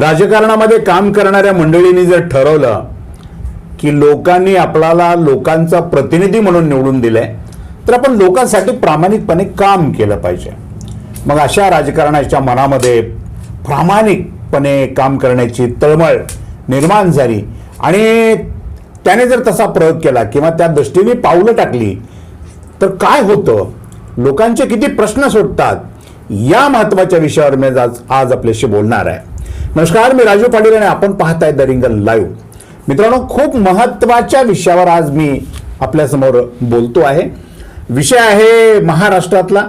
राजकारणामध्ये काम करणाऱ्या मंडळींनी जर ठरवलं की लोकांनी आपल्याला लोकांचा प्रतिनिधी म्हणून निवडून दिलंय तर आपण लोकांसाठी प्रामाणिकपणे काम केलं पाहिजे. मग अशा राजकारणाच्या मनामध्ये प्रामाणिकपणे काम करण्याची तळमळ निर्माण झाली आणि त्याने जर तसा प्रयोग केला किंवा त्या दृष्टीने पावलं टाकली तर काय होतं? लोकांचे किती प्रश्न सुटतात या महत्त्वाच्या विषयावर मी आज आज आपल्याशी बोलणार आहे. नमस्कार मी राजू पाटील आणि आपण पाहताय द रिंगल लाईव्ह. मित्रांनो खूप महत्त्वाच्या विषयावर आज मी आपल्यासमोर बोलतो आहे. विषय आहे महाराष्ट्रातला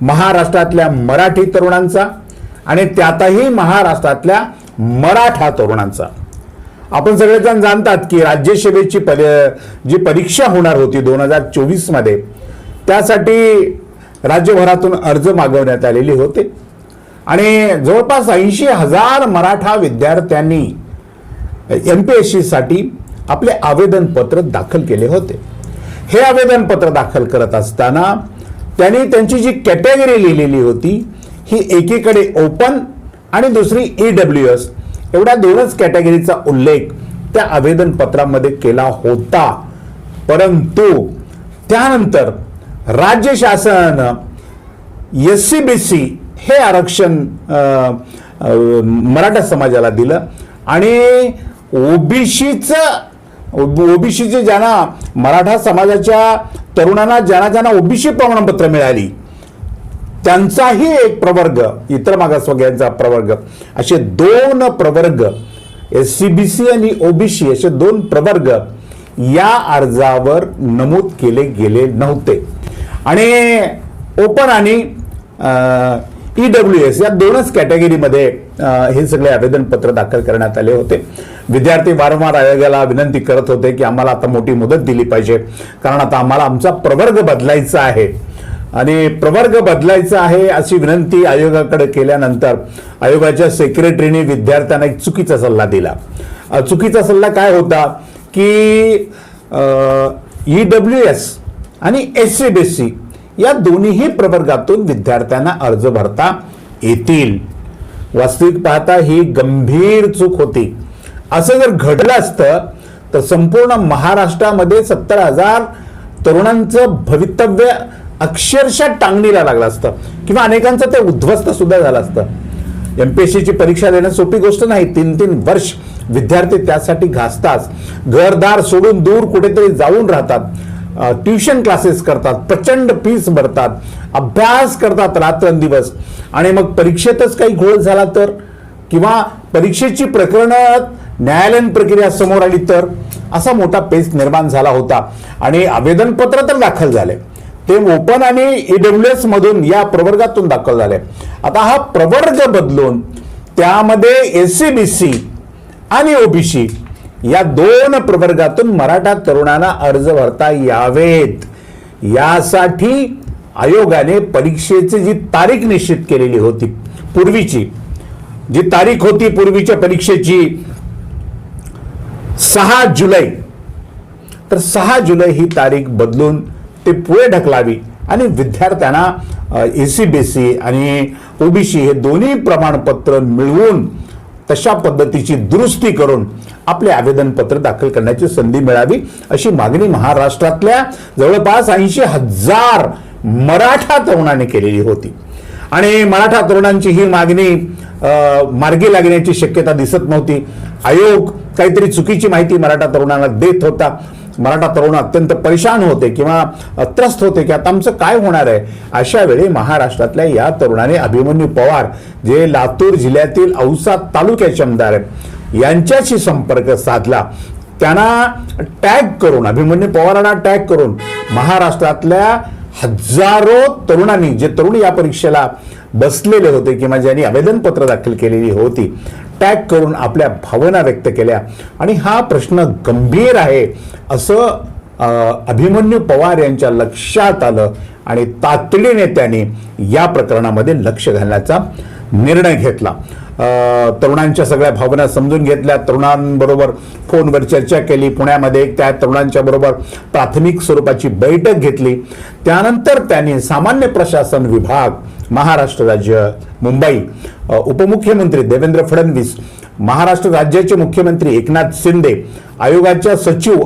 महाराष्ट्रातल्या मराठी तरुणांचा आणि त्यातही महाराष्ट्रातल्या मराठा तरुणांचा. आपण सगळेजण जाणतात की राज्यसभेची पद जी परीक्षा होणार होती दोन हजार चोवीसमध्ये त्यासाठी राज्यभरातून अर्ज मागवण्यात आलेले होते. आणि जवळपास ऐंशी हजार मराठा विद्यार्थ्यांनी एम पी एस सीसाठी आपले आवेदनपत्र दाखल केले होते. हे आवेदनपत्र दाखल करत असताना त्यांनी त्यांची जी कॅटेगरी लिहिलेली होती ही एकीकडे ओपन आणि दुसरी ई डब्ल्यू एस एवढ्या दोनच कॅटेगरीचा उल्लेख त्या आवेदनपत्रामध्ये केला होता. परंतु त्यानंतर राज्य शासन एस सी बी सी हे आरक्षण मराठा समाजाला दिलं. आणि ओबीसीचं ओबीसीचे ज्यांना मराठा समाजाच्या तरुणांना ज्यांना ज्यांना ओबीसी प्रमाणपत्र मिळाली त्यांचाही एक प्रवर्ग इतर मागासवर्गीयांचा प्रवर्ग असे दोन प्रवर्ग एस सी बी सी आणि ओबीसी असे दोन प्रवर्ग या अर्जावर नमूद केले गेले नव्हते. आणि ओपन आणि ई डब्ल्यू एस या दोनच कॅटेगरीमध्ये हे सगळे आवेदनपत्र दाखल करण्यात आले होते. विद्यार्थी वारंवार आयोगाला विनंती करत होते की आम्हाला आता मोठी मुदत दिली पाहिजे. कारण आता आम्हाला आमचा प्रवर्ग बदलायचा आहे. आणि प्रवर्ग बदलायचा आहे अशी विनंती आयोगाकडे केल्यानंतर आयोगाच्या सेक्रेटरीने विद्यार्थ्यांना एक चुकीचा सल्ला दिला. चुकीचा सल्ला काय होता की ई डब्ल्यू एस आणि एस सी बी सी या दोन्हीही प्रवर्गातून विद्यार्थ्यांना अर्ज भरता येतील. वास्तविक पाहता ही गंभीर चूक होती. असं जर घडलं असतं तर संपूर्ण महाराष्ट्रामध्ये सत्तर हजार तरुणांचं भवितव्य अक्षरशः टांगणीला लागलं असतं. किंवा अनेकांचं ते उद्ध्वस्त सुद्धा झालं असतं. एमपीएससीची परीक्षा देणं सोपी गोष्ट नाही. तीन तीन वर्ष विद्यार्थी त्यासाठी घासतात. घरदार सोडून दूर कुठेतरी जाऊन राहतात. ट्युशन क्लासेस करतात प्रचंड फीस भरतात अभ्यास करतात रात्रंदिवस. आणि मग परीक्षेतच काही घोळ झाला तर? किंवा परीक्षेची प्रकरणं न्यायालयीन प्रक्रिया समोर आली तर? असा मोठा पेच निर्माण झाला होता. आणि आवेदनपत्र तर दाखल झाले. ते ओपन आणि ईडब्ल्यू एस मधून या प्रवर्गातून दाखल झाले. आता हा प्रवर्ग बदलून त्यामध्ये एस सी बी सी आणि ओबीसी या दोन प्रवर्गातून मराठा तरुणांना अर्ज भरता यावेत. यासाठी आयोगाने परीक्षेची जी तारीख निश्चित केलेली होती पूर्वीची जी तारीख होती पूर्वीच्या परीक्षेची सहा जुलै. तर सहा जुलै ही तारीख बदलून ते पुढे ढकलावी आणि विद्यार्थ्यांना ए सी बी सी आणि ओबीसी हे दोन्ही प्रमाणपत्र मिळवून तशा पद्धतीची दुरुस्ती करून आपले आवेदनपत्र दाखल करण्याची संधी मिळावी अशी मागणी महाराष्ट्रातल्या जवळपास ऐंशी हजार मराठा तरुणांनी केलेली होती. आणि मराठा तरुणांची ही मागणी मार्गी लागण्याची शक्यता दिसत नव्हती. आयोग काहीतरी चुकीची माहिती मराठा तरुणांना देत होता. मराठा तरुण अत्यंत परेशान होते किंवा त्रस्त होते की आता आमचं काय होणार आहे? अशा वेळी महाराष्ट्रातल्या या तरुणाने अभिमन्यू पवार जे लातूर जिल्ह्यातील औसा तालुक्याचे आमदार आहेत यांच्याशी संपर्क साधला. त्यांना टॅग करून अभिमन्यू पवारांना टॅग करून महाराष्ट्रातल्या हजारो तरुणांनी जे तरुण या परीक्षेला बसलेले होते किंवा ज्यांनी आवेदनपत्र दाखल केलेली होती टॅग करून आपल्या भावना व्यक्त केल्या. आणि हा प्रश्न गंभीर आहे असं अभिमन्यू पवार यांच्या लक्षात आलं आणि तातडीने त्यांनी या प्रकरणामध्ये लक्ष घालण्याचा निर्णय घेतला. तरुणांच्या सगळ्या भावना समजून घेतल्या. तरुणांबरोबर फोनवर चर्चा केली. पुण्यामध्ये त्या तरुणांच्या बरोबर प्राथमिक स्वरूपाची बैठक घेतली. त्यानंतर त्यांनी सामान्य प्रशासन विभाग महाराष्ट्र राज्य मुंबई उपमुख्यमंत्री देवेंद्र फडणवीस महाराष्ट्र राज्याचे मुख्यमंत्री एकनाथ शिंदे आयोगाच्या सचिव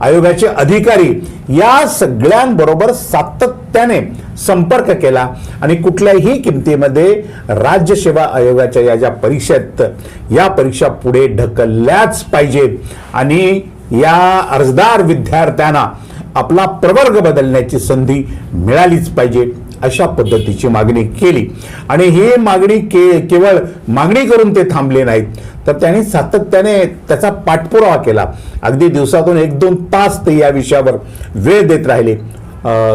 आयोगाचे अधिकारी या सगळ्यांबरोबर सातत्याने संपर्क केला आणि कुठल्याही किमतीमध्ये राज्य सेवा आयोगाच्या या ज्या परीक्षा आहेत या परीक्षा पुढे ढकलल्याच पाहिजेत आणि या अर्जदार विद्यार्थ्यांना आपला प्रवर्ग बदलण्याची संधी मिळालीच पाहिजे अशा पद्धतीची मागणी केली. आणि ही मागणी के केवळ मागणी करून ते थांबले नाहीत. तर त्यांनी सातत्याने त्याचा पाठपुरावा केला. अगदी दिवसातून एक दोन तास ते या विषयावर वेळ देत राहिले.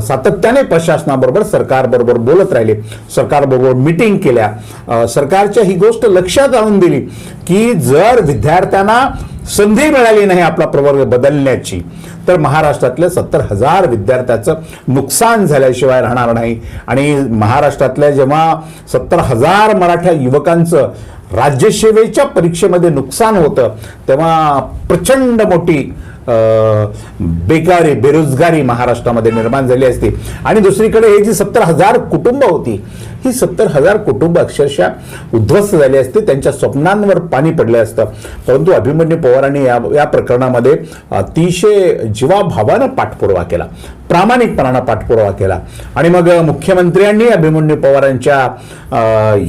सातत्याने प्रशासनाबरोबर सरकारबरोबर बोलत राहिले. सरकारबरोबर मिटिंग केल्या. सरकारच्या ही गोष्ट लक्षात आणून दिली की जर विद्यार्थ्यांना संधी मिळाली नाही आपला प्रवर्ग बदलण्याची. तर महाराष्ट्रातल्या सत्तर हजार विद्यार्थ्याचं नुकसान झाल्याशिवाय राहणार नाही. आणि महाराष्ट्रातल्या जेव्हा सत्तर हजार मराठा युवकांचं राज्यसेवेच्या परीक्षेमध्ये नुकसान होतं तेव्हा प्रचंड मोठी बेकारी बेरोजगारी महाराष्ट्रामध्ये निर्माण झाली असती. आणि दुसरीकडे हे जी सत्तर हजार कुटुंब होती ही सत्तर हजार कुटुंब अक्षरशः उद्ध्वस्त झाली असते. त्यांच्या स्वप्नांवर पाणी पडलं असतं. परंतु अभिमन्यू पवारांनी या या प्रकरणामध्ये अतिशय जीवाभावानं पाठपुरावा केला. प्रामाणिकपणानं पाठपुरावा केला. आणि मग मुख्यमंत्र्यांनी अभिमन्यू पवारांच्या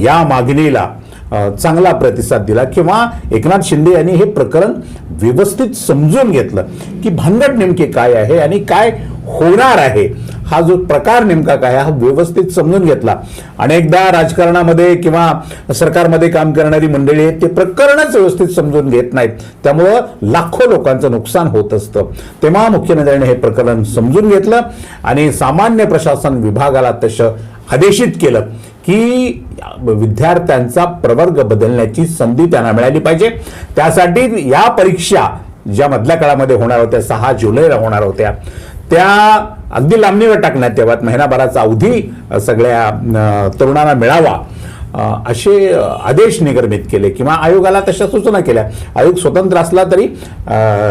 या मागणीला चांगला प्रतिसाद दिला. किंवा एकनाथ शिंदे यांनी हे प्रकरण व्यवस्थित समजून घेतलं की भानगड नेमके काय आहे आणि काय होणार आहे. हा जो प्रकार नेमका काय आहे, हा व्यवस्थित समजून घेतला. अनेकदा राजकारणामध्ये किंवा सरकारमध्ये काम करणारी मंडळी आहेत ते प्रकरणच व्यवस्थित समजून घेत नाहीत. त्यामुळं लाखो लोकांचं नुकसान होत असतं. तेव्हा मुख्यमंत्र्यांनी हे प्रकरण समजून घेतलं आणि सामान्य प्रशासन विभागाला तसं आदेशित केलं की विद्यार्थ्यांचा प्रवर्ग बदलण्याची संधी त्यांना मिळाली पाहिजे. त्यासाठी या परीक्षा ज्या मधल्या काळामध्ये होणार होत्या सहा जुलैला होणार होत्या त्या अगदी लांबणीवर टाकण्यात याव्यात. महिनाभराचा अवधी सगळ्या तरुणांना मिळावा असे आदेश निर्गमित केले किंवा आयोगाला तशा सूचना केल्या. आयोग स्वतंत्र असला तरी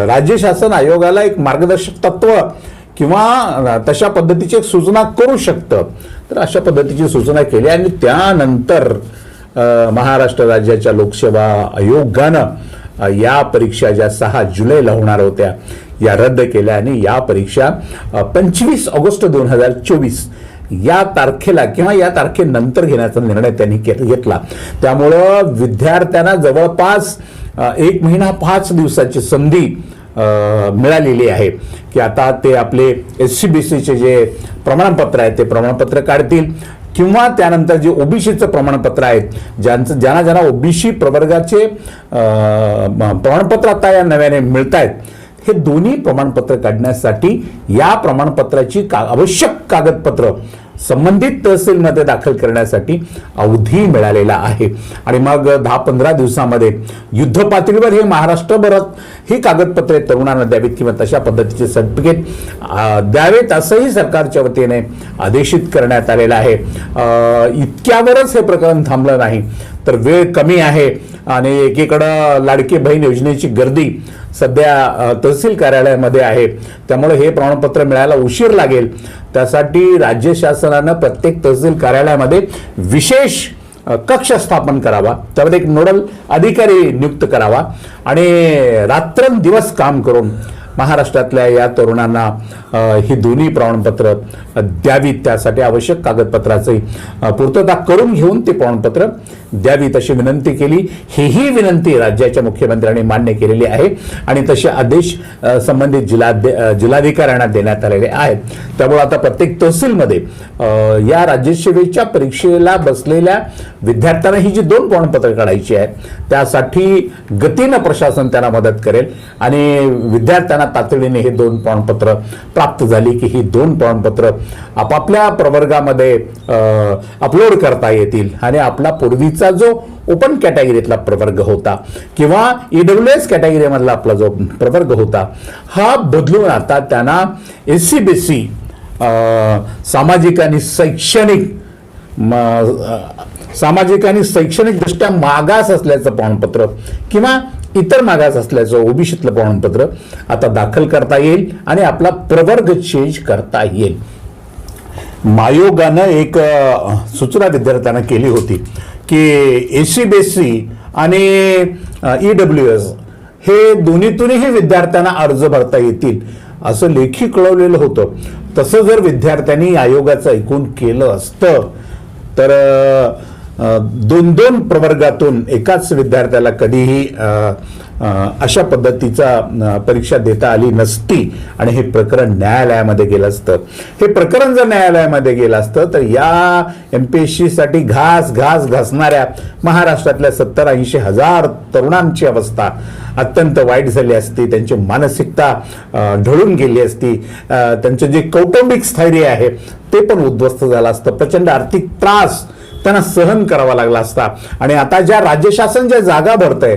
राज्य शासन आयोगाला एक मार्गदर्शक तत्व किंवा तशा पद्धतीची एक सूचना करू शकतं. तर अशा पद्धतीची सूचना केली आणि त्यानंतर महाराष्ट्र राज्याच्या लोकसेवा आयोगानं या परीक्षा ज्या सहा जुलैला होणार होत्या या रद्द केल्या आणि या परीक्षा पंचवीस ऑगस्ट दोन हजार चोवीस या तारखेला किंवा या तारखेनंतर घेण्याचा निर्णय त्यांनी घेतला. त्यामुळं विद्यार्थ्यांना जवळपास एक महिना पाच दिवसाची संधी मिळालेली आहे की आता ते आपले एस सी बी सीचे जे प्रमाणपत्र आहे ते प्रमाणपत्र काढतील किंवा त्यानंतर जे ओबीसीचं प्रमाणपत्र आहेत ज्यांचं ज्यांना ज्यांना ओबीसी प्रवर्गाचे प्रमाणपत्र आता या नव्याने मिळत आहेत हे दोन्ही प्रमाणपत्र काढण्यासाठी या प्रमाणपत्राची का आवश्यक कागदपत्र संबंधित तहसीलमध्ये दाखल करण्यासाठी अवधी मिळालेला आहे. आणि मग दहा पंधरा दिवसामध्ये युद्ध पातळीवर हे महाराष्ट्रभरात ही कागदपत्रे तरुणांना द्यावीत किंवा तशा पद्धतीचे सर्टिफिकेट द्यावेत असंही सरकारच्या वतीने आदेशित करण्यात आलेलं आहे. इतक्यावरच हे प्रकरण थांबलं नाही तर वेळ कमी आहे. आणि एकीकडं लाडकी बहीण योजनेची गर्दी सध्या तहसील कार्यालयामध्ये आहे. त्यामुळे हे प्रमाणपत्र मिळायला उशीर लागेल. त्यासाठी राज्य शासनानं प्रत्येक तहसील कार्यालयामध्ये विशेष कक्ष स्थापन करावा. त्यामध्ये एक नोडल अधिकारी नियुक्त करावा. आणि रात्रंदिवस काम करून महाराष्ट्रातल्या या तरुणांना ही दोन्ही प्रमाणपत्र द्यावी द्यावीत. त्यासाठी आवश्यक कागदपत्राची पूर्तता करून घेऊन ते प्रमाणपत्र द्यावीत अशी विनंती केली. हीही विनंती राज्याच्या मुख्यमंत्र्यांनी मान्य केलेली आहे आणि तसे आदेश संबंधित जिल्हा जिल्हाधिकाऱ्यांना देण्यात आलेले आहेत. त्यामुळे आता प्रत्येक तहसीलमध्ये या राज्यसेवेच्या परीक्षेला बसलेल्या विद्यार्थ्यांना ही जी दोन प्रमाणपत्र काढायची आहेत त्यासाठी गतीनं प्रशासन त्यांना मदत करेल आणि विद्यार्थ्यांना तातडीने हे दोन प्रमाणपत्र प्राप्त झाली की ही दोन प्रमाणपत्र आपापल्या प्रवर्गामध्ये अपलोड करता येतील. आणि आपला पूर्वीचा जो ओपन कॅटेगरीतला प्रवर्ग होता किंवा ईडब्ल्यू एस कॅटेगरीमधला आपला जो प्रवर्ग होता हा बदलून आता त्यांना एस सी बी सी सामाजिक आणि शैक्षणिक सामाजिक आणि शैक्षणिकदृष्ट्या मागास असल्याचं प्रमाणपत्र किंवा इतर मागास असल्याचं ओबीसीतलं प्रमाणपत्र आता दाखल करता येईल आणि आपला प्रवर्ग चेंज करता येईल. मायोगानं एक सूचना विद्यार्थ्यांना केली होती की एस सी बी सी आणि ई डब्ल्यू एस हे दोन्हीतूनही विद्यार्थ्यांना अर्ज भरता येतील असं लेखी कळवलेलं होतं. तसं जर विद्यार्थ्यांनी आयोगाचं ऐकून केलं असतं तर दोन दोन प्रवर्गातून एकाच विद्यार्थ्याला कधीही अशा पद्धतीचा परीक्षा देता आली नसती आणि हे प्रकरण न्यायालयामध्ये गेलं असतं. हे प्रकरण जर न्यायालयामध्ये गेलं असतं तर या एम पी एस सीसाठी घास घास घासणाऱ्या महाराष्ट्रातल्या सत्तर ऐंशी हजार तरुणांची अवस्था अत्यंत वाईट झाली असती. त्यांची मानसिकता ढळून गेली असती. त्यांचं जे कौटुंबिक स्थैर्य आहे ते पण उद्ध्वस्त झालं असतं. प्रचंड आर्थिक त्रास त्यांना सहन करावा लागला असता. आणि आता ज्या राज्य शासन ज्या जागा भरतंय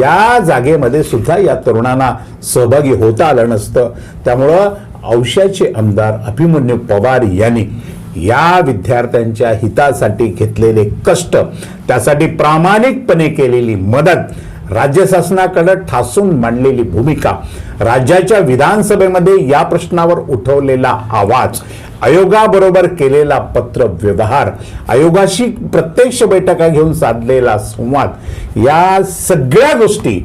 या जागेमध्ये सुद्धा या तरुणांना सहभागी होता आलं नसतं. त्यामुळं औशाचे आमदार अभिमन्यू पवार यांनी या विद्यार्थ्यांच्या हितासाठी घेतलेले कष्ट त्यासाठी प्रामाणिकपणे केलेली मदत राज्य शासनाकडे ठासून मांडलेली भूमिका राज्याच्या विधानसभेमध्ये या प्रश्नावर उठवलेला आवाज आयोगाबरोबर केलेला पत्र व्यवहार आयोगाशी प्रत्यक्ष बैठका घेऊन साधलेला संवाद या सगळ्या गोष्टी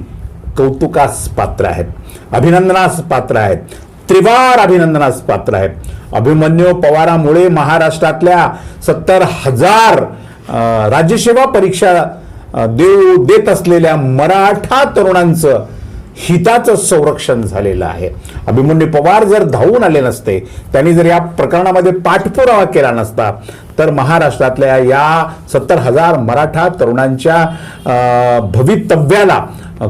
कौतुकास पात्र आहेत अभिनंदनास पात्र आहेत त्रिवार अभिनंदनास पात्र आहेत. अभिमन्यू पवारामुळे महाराष्ट्रातल्या सत्तर हजार राज्यसेवा परीक्षा देऊ देत असलेल्या मराठा तरुणांचं हिताचं संरक्षण झालेलं आहे. अभिमन्यू पवार जर धावून आले नसते त्यांनी जर या प्रकरणामध्ये पाठपुरावा केला नसता तर महाराष्ट्रातल्या या सत्तर हजार मराठा तरुणांच्या भवितव्याला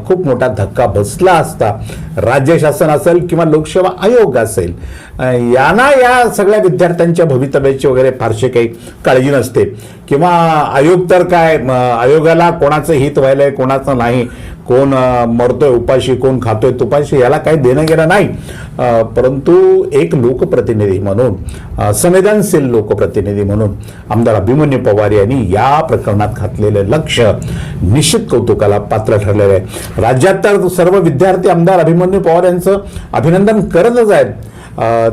खूप मोठा धक्का बसला असता. राज्य शासन असेल किंवा लोकसेवा आयोग असेल यांना या सगळ्या विद्यार्थ्यांच्या भवितव्याची वगैरे फारशी काही काळजी नसते. किंवा आयोग तर काय आयोगाला कोणाचं हित व्हायलंय कोणाचं नाही कोण मरतोय उपाशी कोण खातोय तुपाशी याला काही देणं घेणं नाही. परंतु एक लोकप्रतिनिधी म्हणून संवेदनशील लोकप्रतिनिधी म्हणून आमदार अभिमन्यू पवार यांनी या प्रकरणात घातलेलं लक्ष निश्चित कौतुकाला पात्र ठरलेलं आहे. राज्यात तर सर्व विद्यार्थी आमदार अभिमन्यू पवार यांचं अभिनंदन करतच आहेत.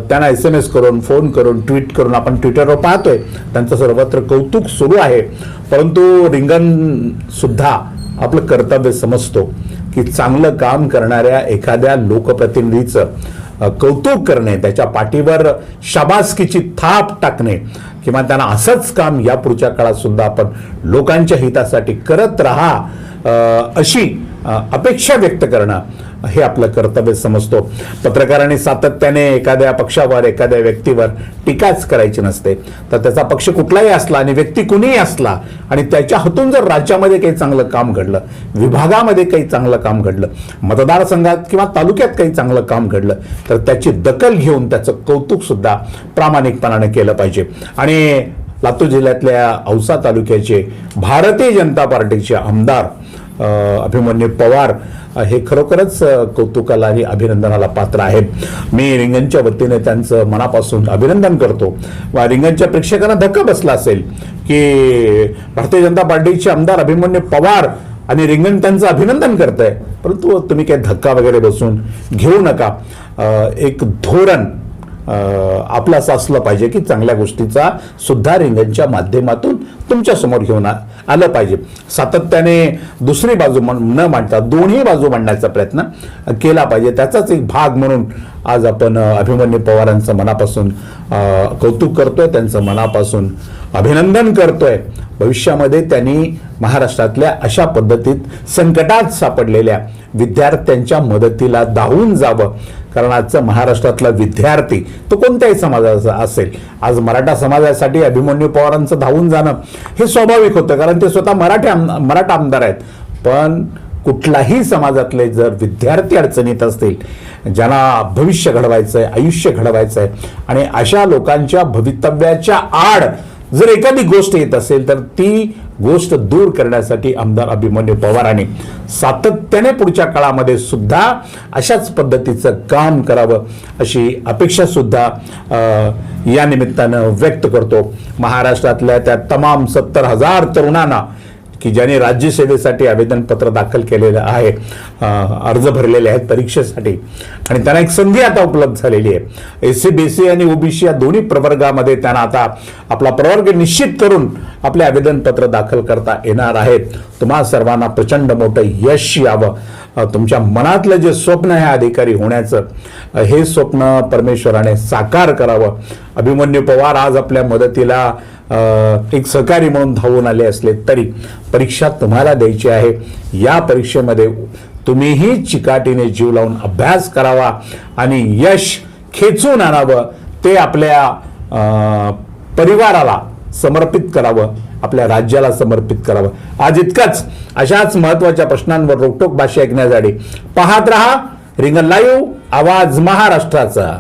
त्यांना एस एम एस करून फोन करून ट्विट करून आपण ट्विटरवर पाहतोय. त्यांचं सर्वत्र कौतुक सुरू आहे. परंतु रिंगण सुद्धा आपलं कर्तव्य समजतो की चांगलं काम करणाऱ्या एखाद्या लोकप्रतिनिधीचं कौतुक करणे त्याच्या पाठीवर शाबासकीची थाप टाकणे. किंवा त्यांना असंच काम या पुढच्या काळात सुद्धा आपण लोकांच्या हितासाठी करत राहा अशी अपेक्षा व्यक्त करणं. हे आपलं कर्तव्य समजतो. पत्रकारांनी सातत्याने एखाद्या पक्षावर एखाद्या व्यक्तीवर टीकाच करायची नसते. तर त्याचा पक्ष कुठलाही असला आणि व्यक्ती कुणीही असला आणि त्याच्या हातून जर राज्यामध्ये काही चांगलं काम घडलं विभागामध्ये काही चांगलं काम घडलं मतदारसंघात किंवा तालुक्यात काही चांगलं काम घडलं तर त्याची दखल घेऊन त्याचं कौतुकसुद्धा प्रामाणिकपणाने केलं पाहिजे. आणि लातूर जिल्ह्यातल्या औसा तालुक्याचे भारतीय जनता पार्टीचे आमदार अभिमन्यू पवार हे खरोखरच कौतुकाला आणि अभिनंदनाला पात्र आहेत. मी रिंगणच्या वतीने त्यांचं मनापासून अभिनंदन करतो. वा रिंगणच्या प्रेक्षकांना धक्का बसला असेल की भारतीय जनता पार्टीचे आमदार अभिमन्यू पवार आणि रिंगण त्यांचं अभिनंदन करत आहे परंतु तुम्ही काही धक्का वगैरे बसून घेऊ नका. एक धोरण आपलं असं असलं पाहिजे की चांगल्या गोष्टीचा सुद्धा रिंगणच्या माध्यमातून तुमच्यासमोर घेऊन आलं पाहिजे. सातत्याने दुसरी बाजू म्हण- न मांडता दोन्ही बाजू मांडण्याचा प्रयत्न केला पाहिजे. त्याचाच एक भाग म्हणून आज आपण अभिमन्यू पवारांचं मनापासून कौतुक करतोय. त्यांचं मनापासून अभिनंदन करतोय. भविष्यामध्ये त्यांनी महाराष्ट्रातल्या अशा पद्धतीत संकटात सापडलेल्या विद्यार्थ्यांच्या मदतीला धावून जावं. कारण आजचा महाराष्ट्रातला विद्यार्थी तो कोणत्याही समाजाचा असेल. आज मराठा समाजासाठी अभिमन्यू पवारांचं धावून जाणं हे स्वाभाविक होतं. कारण ते स्वतः मराठी आम मराठा आमदार आहेत. पण कुठलाही समाजातले जर विद्यार्थी अडचणीत असतील ज्यांना भविष्य घडवायचं आहे आयुष्य घडवायचं आहे आणि अशा लोकांच्या भवितव्याच्या आड जर एखादी गोष्ट येत असेल तर ती गोष्ट दूर करण्यासाठी आमदार अभिमन्यू पवारांनी सातत्याने पुढच्या काळामध्ये सुद्धा अशाच पद्धतीचं काम करावं अशी अपेक्षा सुद्धा या निमित्तानं व्यक्त करतो. महाराष्ट्रातल्या त्या तमाम सत्तर हजार तरुणांना की ज्याने राज्यसेवेसाठी आवेदनपत्र दाखल केलेलं आहे अर्ज भरलेले आहेत परीक्षेसाठी. आणि त्यांना एक संधी आता उपलब्ध झालेली आहे. एस सी बी सी आणि ओबीसी या दोन्ही प्रवर्गामध्ये त्यांना आता आपला प्रवर्ग निश्चित करून आपले आवेदनपत्र दाखल करता येणार आहेत तुम्हा सर्वांना प्रचंड मोठं यश यावं. तुमच्या मनातलं जे स्वप्न आहे अधिकारी होण्याचं हे स्वप्न परमेश्वराने साकार करावं. अभिमन्यू पवार आज आपल्या मदतीला एक सहकारी म्हणून धावून आले असले तरी परीक्षा तुम्हाला द्यायची आहे. या परीक्षेमध्ये तुम्हीही चिकाटीने जीव लावून अभ्यास करावा आणि यश खेचून आणावं. ते आपल्या परिवाराला समर्पित करावं. आपल्या राज्याला समर्पित करावं. आज इतकंच. अशाच महत्त्वाच्या प्रश्नांवर रोकटोक भाषा ऐकण्यासाठी पाहत रहा रिंगण लाईव्ह आवाज महाराष्ट्राचा.